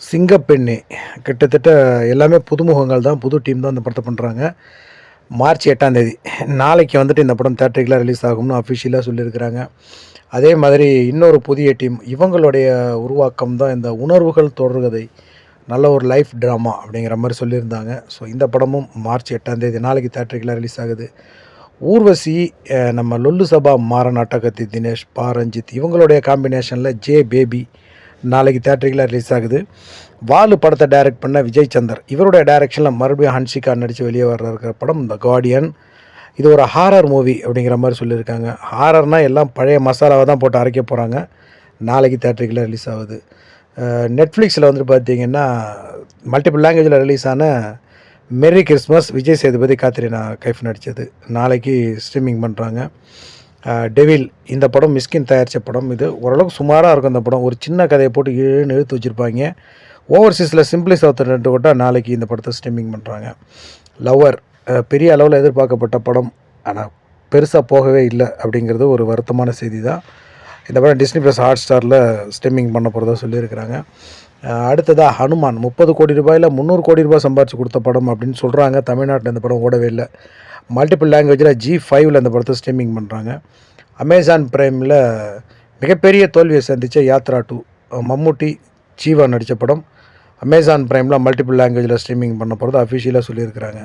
சிங்கப்பெண்ணே. கிட்டத்தட்ட எல்லாமே புதுமுகங்கள் தான் புது டீம் தான் இந்த படத்தை பண்ணுறாங்க மார்ச் எட்டாம் தேதி. நாளைக்கு வந்துட்டு இந்த படம் தேட்டரிக்கெலாம் ரிலீஸ் ஆகும்னு அஃபிஷியலாக சொல்லியிருக்கிறாங்க. அதே மாதிரி இன்னொரு புதிய டீம் இவங்களுடைய உருவாக்கம் தான் இந்த உணர்வுகள் தொடர்கதை நல்ல ஒரு லைஃப் ட்ராமா அப்படிங்கிற மாதிரி சொல்லியிருந்தாங்க. ஸோ இந்த படமும் மார்ச் எட்டாம் தேதி நாளைக்கு தேட்டரிக்கெலாம் ரிலீஸ் ஆகுது. ஊர்வசி நம்ம லொல்லு சபா மாற நாட்டகத்தி தினேஷ் பா ரஞ்சித் இவங்களுடைய காம்பினேஷனில் ஜே பேபி நாளைக்கு தேட்டரிக்கெலாம் ரிலீஸ் ஆகுது. வாலு படத்தை டைரக்ட் பண்ண விஜய் சந்தர். இவருடைய டைரக்ஷனில் மறுபடியும் ஹன்ஷிகா நடித்து வெளியே வர இருக்கிற படம் த கார்டியன் இது ஒரு ஹாரர் மூவி அப்படிங்கிற மாதிரி சொல்லியிருக்காங்க. ஹாரர்னால் எல்லாம் பழைய மசாலாவை தான் போட்டு அரைக்க போகிறாங்க நாளைக்கு தேட்டரிக்கில் ரிலீஸ் ஆகுது. நெட்ஃப்ளிக்ஸில் வந்துட்டு பார்த்தீங்கன்னா மல்டிபிள் லாங்குவேஜில் ரிலீஸ் ஆன மெரி கிறிஸ்மஸ் விஜய் சேதுபதி காத்திரினா கைஃப் நடித்தது நாளைக்கு ஸ்ட்ரீமிங் பண்ணுறாங்க டெவில் இந்த படம் மிஸ்கின் தயாரித்த படம். இது ஓரளவுக்கு சுமாராக இருக்கும் இந்த படம். ஒரு சின்ன கதையை போட்டு ஏழுன்னு இழுத்து வச்சுருப்பாங்க. ஓவர்சீஸில் சிம்பிளி சவுத் ரெண்டு கொட்டா நாளைக்கு இந்த படத்தை ஸ்ட்ரீமிங் பண்ணுறாங்க லவ்வர் பெரிய அளவில் எதிர்பார்க்கப்பட்ட படம். ஆனால் பெருசாக போகவே இல்லை அப்படிங்கிறது ஒரு வருத்தமான செய்தி தான் இந்த படம் டிஸ்னி ப்ளஸ் ஹாட் ஸ்டாரில் ஸ்ட்ரீமிங் பண்ண போகிறதா சொல்லியிருக்கிறாங்க. அடுத்ததாக ஹனுமான் முப்பது கோடி ரூபாயில் முந்நூறு கோடி ரூபாய் சம்பாரிச்சு கொடுத்த படம் அப்படின்னு சொல்கிறாங்க தமிழ்நாட்டில் இந்த படம் ஓடவே இல்லை. மல்டிபிள் லாங்குவேஜில் ஜி ஃபைவ்ல அந்த படத்தை ஸ்ட்ரீமிங் பண்ணுறாங்க அமேசான் ப்ரைமில் மிகப்பெரிய தோல்வியை சந்தித்த யாத்ரா டூ மம்முட்டி ஜீவா நடித்த படம். அமேசான் ப்ரைமில் மல்டிபிள் லாங்குவேஜில் ஸ்ட்ரீமிங் பண்ண போகிறது அஃபிஷியலாக சொல்லியிருக்கிறாங்க.